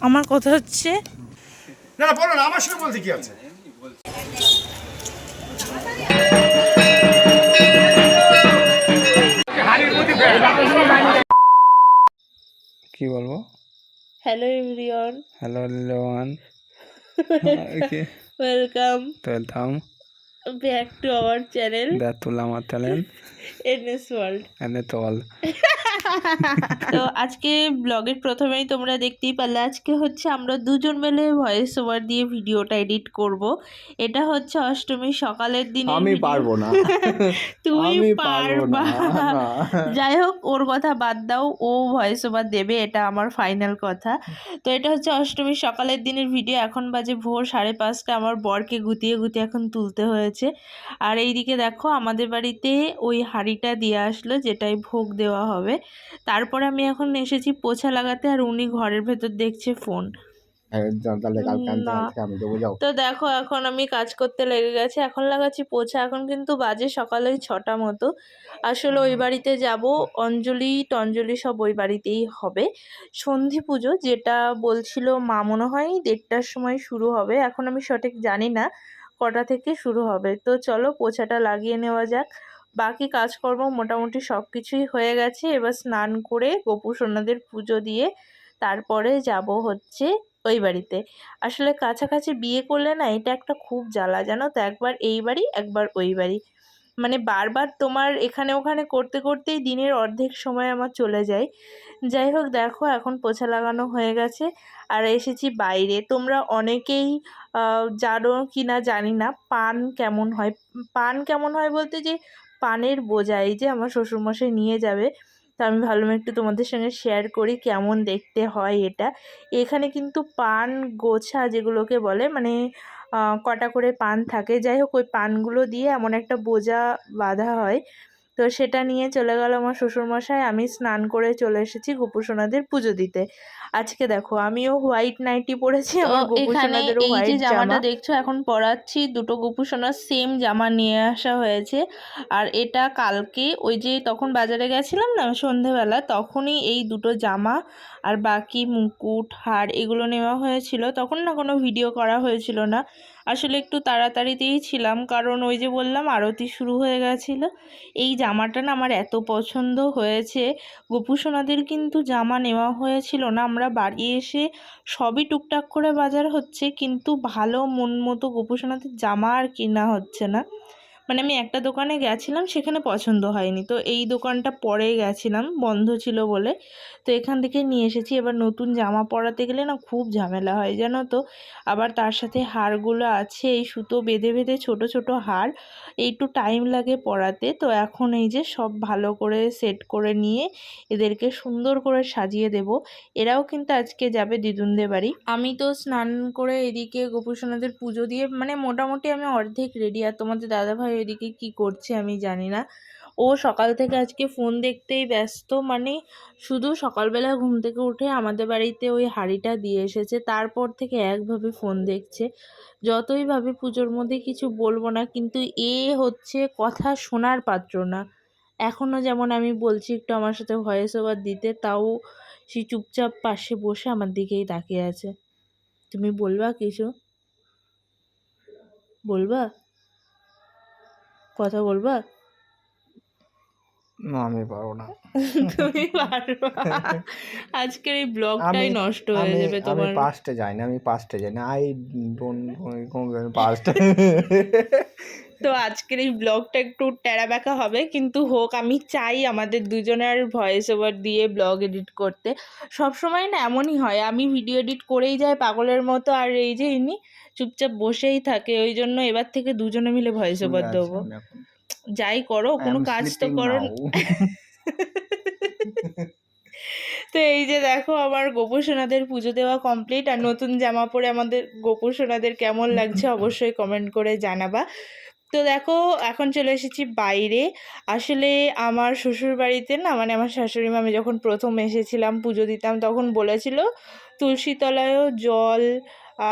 আমার কথা হচ্ছে না না বলো না আমার সঙ্গে বলতে কি আছে? কি বলব? হ্যালো এভরিওয়ান হ্যালো লোয়ান welcome এলতাম back to our channel the তুলা আমার ট্যালেন্ট এনএস ওয়ার্ল্ড তো আজকে ব্লগের প্রথমেই তোমরা দেখতেই পারলে আজকে হচ্ছে আমরা দুজন মিলে ভয়েস ওভার দিয়ে ভিডিওটা এডিট করব। এটা হচ্ছে অষ্টমী সকালের দিনে আমি পারব না। তুমি পারবা। যাই হোক ওর কথা বাদ দাও ও ভয়েস ওভার দেবে এটা আমার ফাইনাল কথা। তো এটা হচ্ছে অষ্টমীর সকালের দিনের ভিডিও এখন বাজে ভোর সাড়ে পাঁচটা। আমার বরকে গুতিয়ে গুতিয়ে এখন তুলতে হয়েছে। আর এইদিকে দেখো আমাদের বাড়িতে ওই হাঁড়িটা দিয়ে আসলো যেটাই ভোগ দেওয়া হবে। তারপরে আমি এখন এসেছি পোছা লাগাতে আর উনি ঘরের ভেতর দেখছে ফোন। হ্যাঁ, তো দেখো এখন আমি কাজ করতে লেগে গেছে। এখন লাগাচ্ছি পোছা এখন কিন্তু বাজে সকালে ছটা মতো। আসলে ওই বাড়িতে যাব অঞ্জলি টঞ্জলি সব ওই বাড়িতেই হবে। সন্ধি পুজো যেটা বলছিল মা মনে হয় দেড়টার সময় শুরু হবে। এখন আমি সঠিক জানি না কটা থেকে শুরু হবে। তো চলো পোছাটা লাগিয়ে নেওয়া যাক। বাকি কাজকর্ম মোটামুটি সব কিছুই হয়ে গেছে। এবার স্নান করে গোপু সোনাদের পুজো দিয়ে তারপরে যাব হচ্ছে ওই বাড়িতে। আসলে কাছাকাছি বিয়ে করলে না এটা একটা খুব জ্বালা, জানো তো? একবার এই বাড়ি, একবার ওই বাড়ি। মানে বারবার তোমার এখানে ওখানে করতে করতেই দিনের অর্ধেক সময় আমার চলে যায়। যাই হোক, দেখো এখন পোছা লাগানো হয়ে গেছে আর এসেছি বাইরে। তোমরা অনেকেই জানো কি না জানি না, পান কেমন হয়? পান কেমন হয় বলতে যে পানের বোঝাই যে আমার শ্বশুরমশাই নিয়ে যাবে। তো আমি ভাবলাম একটু তোমাদের সঙ্গে শেয়ার করি কেমন দেখতে হয় এটা। এখানে কিন্তু পান গোছা যেগুলোকে বলে মানে কটা করে পান থাকে। যাই হোক, ওই পানগুলো দিয়ে এমন একটা বোঝা বাঁধা হয়। তো সেটা নিয়ে চলে গেল আমার শ্বশুরমশাই। আমি স্নান করে চলে এসেছি গোপুসোনাদের পুজো দিতে। আজকে দেখো আমিও হোয়াইট নাইটি পরেছি আমার গোপুসোনাদেরও হোয়াইট জামাটা দেখছ এখন পরাচ্ছি। দুটো গোপুসোনার সেম জামা নিয়ে আসা হয়েছে। আর এটা কালকে ওই যে তখন বাজারে গেছিলাম না সন্ধেবেলা তখনই এই দুটো জামা আর বাকি মুকুট হার এগুলো নেওয়া হয়েছিল। তখন না কোনো ভিডিও করা হয়েছিল না। আসলে একটু তাড়াতাড়িতেই ছিলাম। কারণ ওই যে বললাম, আরতি শুরু হয়ে গেছিল। এই জামাটা না আমার এত পছন্দ হয়েছে। গোপুসোনাদের কিন্তু জামা নেওয়া হয়েছিল না। আমরা বাড়ি এসে সবই টুকটাক করে বাজার হচ্ছে, কিন্তু ভালো মন মতো গোপুসোনাদের জামা আর কেনা হচ্ছে না। মানে আমি একটা দোকানে গেছিলাম, সেখানে পছন্দ হয়নি। তো এই দোকানটা পরে গেছিলাম, বন্ধ ছিল বলে। তো এখান থেকে নিয়ে এসেছি। এবার নতুন জামা পরাতে গেলে না খুব ঝামেলা হয়, জানো তো? আবার তার সাথে হারগুলো আছে, এই সুতো বেঁধে বেঁধে ছোট ছোট হার একটু টাইম লাগে পরাতে। তো এখন এই যে সব ভালো করে সেট করে নিয়ে এদেরকে সুন্দর করে সাজিয়ে দেব। এরাও কিন্তু আজকে যাবে দিদুনদের বাড়ি। আমি তো স্নান করে এদিকে গোপুসোনাদের পুজো দিয়ে মানে মোটামুটি আমি অর্ধেক রেডি আর তোমাদের দাদাভাই এদিকে কি করছে আমি জানি না। ও সকাল থেকে আজকে ফোন দেখতেই ব্যস্ত মানে শুধু সকালবেলা ঘুম থেকে উঠে আমাদের বাড়িতে ওই হাঁড়িটা দিয়ে এসেছে, তারপর থেকে একভাবে ফোন দেখছে। যতই ভাবে পুজোর মধ্যে কিছু বলব না, কিন্তু এ হচ্ছে কথা শোনার পাত্র না। এখনও যেমন আমি বলছি একটু আমার সাথে ভয়েস ওভার দিতে, তাও সে চুপচাপ পাশে বসে আমার দিকেই তাকিয়ে আছে। তুমি বলবা কিছু? বলবা? কথা বলবা না আমি পারব না। তুমি পারবা। আজকের এই ব্লগটাই নষ্ট হয়ে যাবে যাবে আমি তোমার। পাস্টে যাই না আমি পাস্টে যাই না আই ডোন্ট পাস্ট তো আজকের এই ব্লগটা একটু টেরা ব্যাকা হবে কিন্তু হোক আমি চাই আমাদের দুজনের ভয়েস ওভার দিয়ে ব্লগ এডিট করতে। সব সময় না এমনই হয় আমি ভিডিও এডিট করেই যাই পাগলের মতো আর এই যে ইনি চুপচাপ বসেই থাকে ওই জন্য এবার থেকে দুজনে মিলে ভয়েস ওভার দেবো। যাই করো কোনো কাজ তো করো। তো এই যে দেখো আমার গোপুসোনাদের পুজো দেওয়া কমপ্লিট আর নতুন জামা পরে আমাদের গোপুসোনাদের কেমন লাগছে অবশ্যই কমেন্ট করে জানাবা। তো দেখো, এখন চলে এসেছি বাইরে। আসলে আমার শ্বশুর বাড়িতে না মানে আমার শাশুড়ি মা, আমি যখন প্রথম এসেছিলাম পুজো দিতাম, তখন বলেছিল তুলসী তলায়ও জল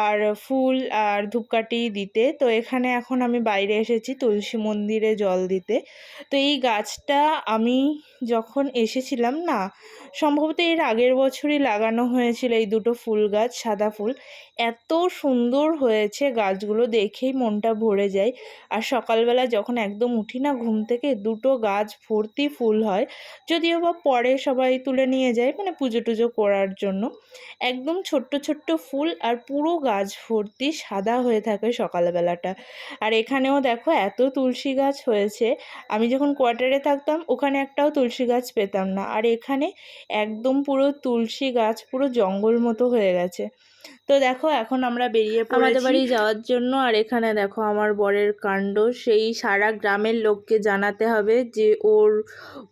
আর ফুল আর ধূপকাঠি দিতে। তো এখানে এখন আমি বাইরে এসেছি তুলসী মন্দিরে জল দিতে। তো এই গাছটা আমি যখন এসেছিলাম না সম্ভবত এর আগের বছরই লাগানো হয়েছিল এই দুটো ফুল গাছ, সাদা ফুল। এত সুন্দর হয়েছে গাছগুলো দেখেই মনটা ভরে যায়। আর সকালবেলা যখন একদম উঠি না ঘুম থেকে, দুটো গাছ ভর্তি ফুল হয়। যদিও বা পরে সবাই তুলে নিয়ে যায় মানে পুজো টুজো করার জন্য। একদম ছোট্ট ছোট্ট ফুল আর পুরো গাছ ভর্তি সাদা হয়ে থাকে সকালবেলাটা। আর এখানেও দেখো এত তুলসী গাছ হয়েছে। আমি যখন কোয়ার্টারে থাকতাম, ওখানে একটাও তুলসী গাছ পেতাম না। আর এখানে একদম পুরো তুলসী গাছ পুরো জঙ্গল মতো হয়ে গেছে। তো দেখো এখন আমরা বেরিয়ে আমাদের বাড়ি যাওয়ার জন্য আর এখানে দেখো আমার বরের কাণ্ড। সেই সারা গ্রামের লোককে জানাতে হবে যে ওর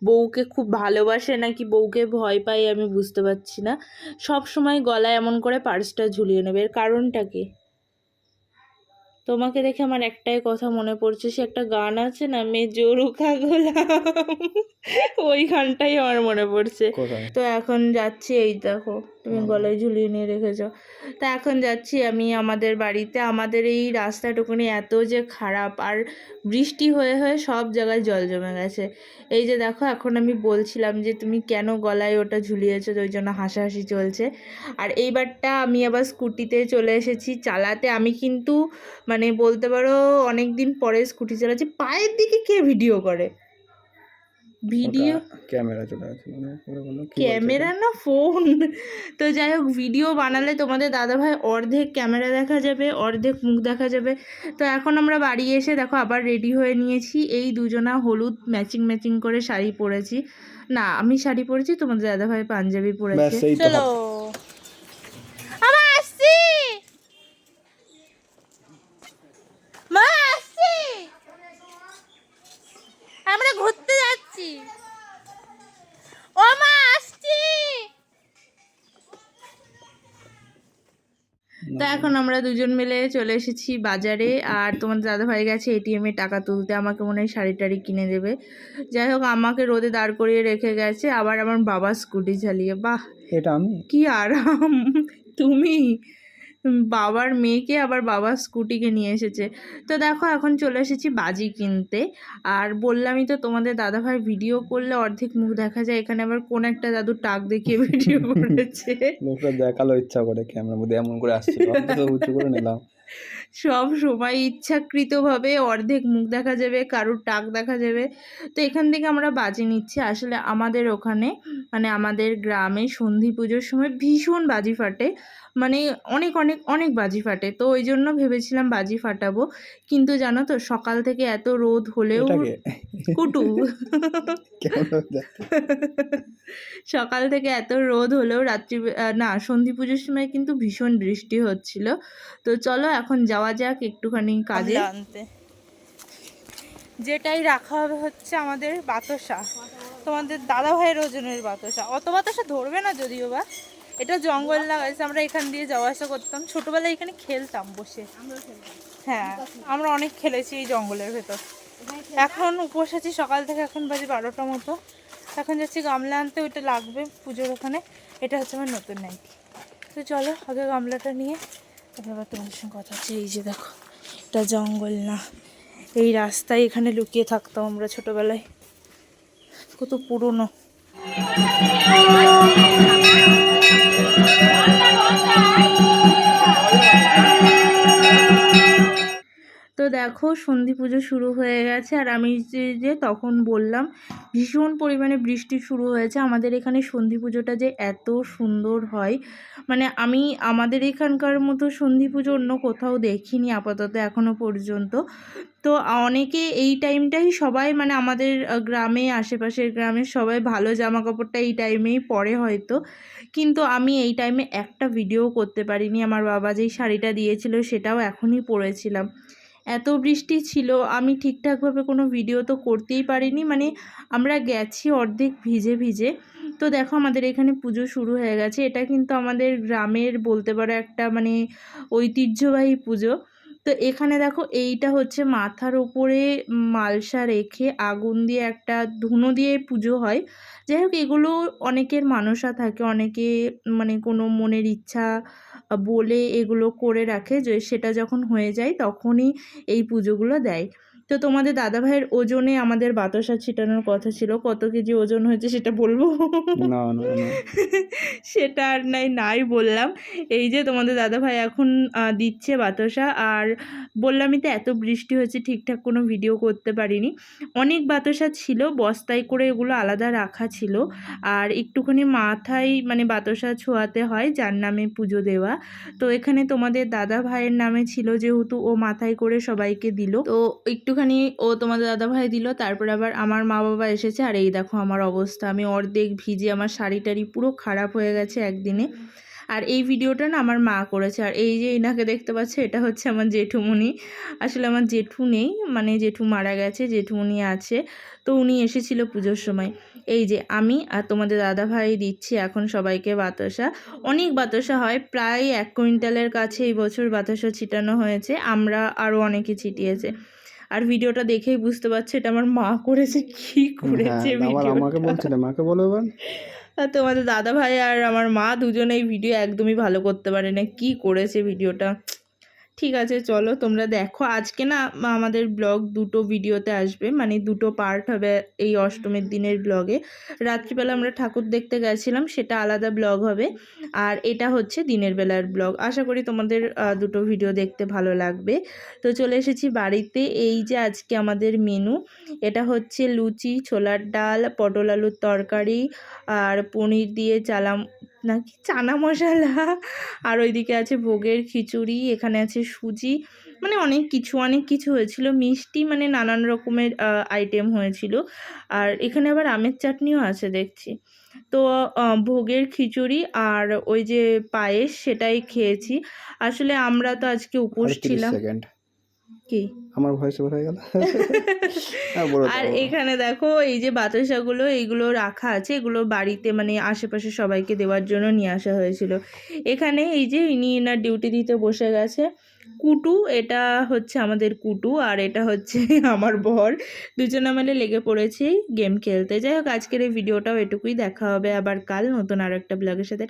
বউকে খুব ভালোবাসে নাকি বউকে ভয় পায় আমি বুঝতে পারছি না। সব সময় গলায় এমন করে পার্সটা ঝুলিয়ে নেবে। এর কারণটা কি? তোমাকে দেখে আমার একটাই কথা মনে পড়ছে সে একটা গান আছে না মে জোরুখা গোলাম? ওই গানটাই আমার মনে পড়ছে। তো এখন যাচ্ছি এই দেখো তুমি গলায় ঝুলিয়ে নিয়ে রেখেছো। তা এখন যাচ্ছি আমি আমাদের বাড়িতে আমাদের এই রাস্তাটুকুনি এত যে খারাপ আর বৃষ্টি হয়ে হয়ে সব জায়গায় জল জমে গেছে। এই যে দেখো এখন আমি বলছিলাম যে তুমি কেন গলায় ওটা ঝুলিয়েছো তো ওই জন্য হাসাহাসি চলছে। আর এইবারটা আমি আবার স্কুটিতে চলে এসেছি চালাতে আমি কিন্তু মানে বলতে পারো অনেক দিন পরে স্কুটি চালাচ্ছি। পায়ের দিকে কে ভিডিও করে? ভিডিও ক্যামেরা চলে আসে মানে ক্যামেরা না ফোন তো যাই হোক ভিডিও বানালে তোমাদের দাদাভাই অর্ধেক ক্যামেরা দেখা যাবে অর্ধেক মুখ দেখা যাবে। তো এখন আমরা বাড়ি এসে দেখো আবার রেডি হয়ে নিয়েছি। এই দুজনা হলুদ ম্যাচিং ম্যাচিং করে শাড়ি পরেছি। না আমি শাড়ি পরেছি তোমাদের দাদাভাই পাঞ্জাবি ব্যাস পরেছে। চলো আমার আসছি মা আসছি আমরা ঘুরতে যাচ্ছি। ও মা আসছি। তো এখন আমরা দুজন মিলে চলে এসেছি বাজারে আর তোমার দাদাভাই গেছে এটিএমে টাকা তুলতে আমাকে মনে হয় শাড়ি টাড়ি কিনে দেবে। যাই হোক আমাকে রোদে দাঁড় করিয়ে রেখে গেছে আবার আমার বাবা স্কুটি চালিয়ে। বাহ এটা আমি? কি আরাম। তুমি? বাবার মেয়েকে আবার বাবার স্কুটিকে নিয়ে এসেছে। তো দেখো এখন চলে এসেছি বাজি কিনতে। আর বললামই তো তোমাদের দাদাভাই ভিডিও করলে অর্ধেক মুখ দেখা যায়। এখানে আবার কোন একটা দাদু টাক দেখিয়ে ভিডিও করেছে। লোকটা দেখাল ইচ্ছা করে ক্যামেরার মধ্যে এমন করে আসছে উঁচু করে নিলাম। সব সময় ইচ্ছাকৃতভাবে অর্ধেক মুখ দেখা যাবে কারুর টাক দেখা যাবে। তো এখান থেকে আমরা বাজি নিচ্ছি। আসলে আমাদের ওখানে মানে আমাদের গ্রামে সন্ধি পুজোর সময় ভীষণ বাজি ফাটে। মানে অনেক অনেক অনেক বাজি ফাটে। তো ওই জন্য ভেবেছিলাম বাজি ফাটাবো। কিন্তু জানো তো সকাল থেকে এত রোদ হলেও কুটু। সকাল থেকে এত রোদ হলেও রাত্রি না সন্ধি পুজোর সময় কিন্তু ভীষণ বৃষ্টি হচ্ছিল। তো চলো এখন যাওয়া যাক একটুখানি কাজে। আনতে। যেটাই রাখা হবে হচ্ছে আমাদের বাতাসা। তোমাদের দাদা ভাইয়ের ওজনের বাতাসা। অত বাতাসা ধরবে না যদিও বা। এটা জঙ্গল লাগাইছে আমরা এখান দিয়ে যাওয়া আসা করতাম। ছোটবেলায় এখানে খেলতাম বসে। হ্যাঁ আমরা অনেক খেলেছি এই জঙ্গলের ভেতর। এখন উপোস আছি সকাল থেকে এখন বাজে বারোটা মতো। এখন যাচ্ছি গামলা আনতে ওইটা লাগবে পুজোর ওখানে। এটা হচ্ছে আমার নতুন নাইটি। তো চলো আগে গামলাটা নিয়ে আবার তোমাদের সঙ্গে কথা হচ্ছে। এই যে দেখো, এটা জঙ্গল না। এই রাস্তায় এখানে লুকিয়ে থাকতাম আমরা ছোটোবেলায়। কত পুরনো। দেখো সন্ধি পুজো শুরু হয়ে গেছে আর আমি যে তখন বললাম ভীষণ পরিমাণে বৃষ্টি শুরু হয়েছে। আমাদের এখানে সন্ধি পুজোটা যে এত সুন্দর হয়। মানে আমি আমাদের এখানকার মতো সন্ধি পুজো অন্য কোথাও দেখিনি আপাতত এখনও পর্যন্ত। তো অনেকে এই টাইমটাই সবাই মানে আমাদের গ্রামে, আশেপাশের গ্রামের সবাই ভালো জামা কাপড়টা এই টাইমেই পরে হয়তো। কিন্তু আমি এই টাইমে একটা ভিডিও করতে পারিনি। আমার বাবা যেই শাড়িটা দিয়েছিল সেটাও এখনই পরেছিলাম। এত বৃষ্টি ছিল, আমি ঠিকঠাকভাবে কোনো ভিডিও তো করতেই পারিনি। মানে আমরা গেছি অর্ধেক ভিজে ভিজে। তো দেখো আমাদের এখানে পুজো শুরু হয়ে গেছে। এটা কিন্তু আমাদের গ্রামের বলতে পারো একটা মানে ঐতিহ্যবাহী পুজো। তো এখানে দেখো এইটা হচ্ছে মাথার ওপরে মালসা রেখে আগুন দিয়ে একটা ধুনো দিয়ে পুজো হয়। যাই হোক, এগুলো অনেকের মানসা থাকে, অনেকে মানে কোনো মনের ইচ্ছা বলে এগুলো করে রাখে যে সেটা যখন হয়ে যায় তখনই এই পুজোগুলো দেয়। তো তোমাদের দাদাভাইয়ের ওজনে আমাদের বাতাসা ছিটানোর কথা ছিল। কত কেজি ওজন হয়েছে সেটা বলব? সেটা আর নাই নাই বললাম। এই যে তোমাদের দাদাভাই এখন দিচ্ছে বাতাসা। আর বললামই তো এত বৃষ্টি হয়েছে ঠিকঠাক কোনো ভিডিও করতে পারিনি। অনেক বাতাসা ছিল বস্তায় করে এগুলো আলাদা রাখা ছিল। আর একটুখানি মাথায় মানে বাতাসা ছোঁয়াতে হয় যার নামে পুজো দেওয়া। তো এখানে তোমাদের দাদা ভাইয়ের নামে ছিল যেহেতু ও মাথায় করে সবাইকে দিল। তো একটুখানি ও তোমাদের দাদা ভাই দিল, তারপর আবার আমার মা বাবা এসেছে। আর এই দেখো আমার অবস্থা, আমি অর্ধেক ভিজে, আমার শাড়ি টাড়ি পুরো খারাপ হয়ে গেছে একদিনে। আর এই ভিডিওটা না আমার মা করেছে। আর এই যে এনাকে দেখতে পাচ্ছে, এটা হচ্ছে আমার জেঠুমণি। আসলে আমার জেঠু নেই মানে জেঠু মারা গেছে, জেঠুমণি আছে, তো উনি এসেছিল পুজোর সময়। এই যে আমি আর তোমাদের দাদা ভাই দিচ্ছি এখন সবাইকে বাতাসা। অনেক বাতাসা হয়, প্রায় এক কুইন্টালের কাছে এই বছর বাতাসা ছিটানো হয়েছে, আমরা আরও অনেকে ছিটিয়েছে। আর ভিডিওটা দেখেই বুঝতে পারছে এটা আমার মা করেছে কি করেছে হ্যাঁ, আমাকে বলছিলে? মাকে বলো এবার। আর তোমাদের দাদা ভাই আর আমার মা দুজনেই ভিডিও একদমই ভালো করতে পারে না কি করেছে ভিডিওটা? ঠিক আছে চলো তোমরা দেখো। আজকে না আমাদের ব্লগ দুটো ভিডিওতে আসবে। মানে দুটো পার্ট হবে এই অষ্টমীর দিনের ব্লগে। রাত্রিবেলা আমরা ঠাকুর দেখতে গেছিলাম সেটা আলাদা ব্লগ হবে। আর এটা হচ্ছে দিনের বেলার ব্লগ। আশা করি তোমাদের দুটো ভিডিও দেখতে ভালো লাগবে। তো চলে এসেছি বাড়িতে। এই যে আজকে আমাদের মেনু এটা হচ্ছে লুচি ছোলার ডাল পটল আলুর তরকারি আর পনির দিয়ে চালাম নাকি? চানা মশলা। আর ওইদিকে আছে ভোগের খিচুড়ি এখানে আছে সুজি। মানে অনেক কিছু অনেক কিছু হয়েছিল। মিষ্টি মানে নানান রকমের আইটেম হয়েছিল। আর এখানে আবার আমের চাটনিও আছে দেখছি। তো ভোগের খিচুড়ি আর ওই যে পায়েস সেটাই খেয়েছি। আসলে আমরা তো আজকে উপোস ছিলাম। কি? আমার ভয়েস ওভার হয়ে গেল। হ্যাঁ আর এখানে দেখো এই যে বাতাসাগুলো এইগুলো রাখা আছে এগুলো বাড়িতে মানে আশেপাশে সবাইকে দেওয়ার জন্য নিয়ে আসা হয়েছিল। এখানে এই যে ইনি এনার ডিউটি দিতে বসে গেছে। কুটু এটা হচ্ছে আমাদের কুটু আর এটা হচ্ছে আমার বর। দুজনে মানে লেগে পড়েছি গেম খেলতে। যাই হোক আজকের এই ভিডিওটাও এটুকুই। দেখা হবে আবার কাল নতুন আর একটা ব্লগের সাথে।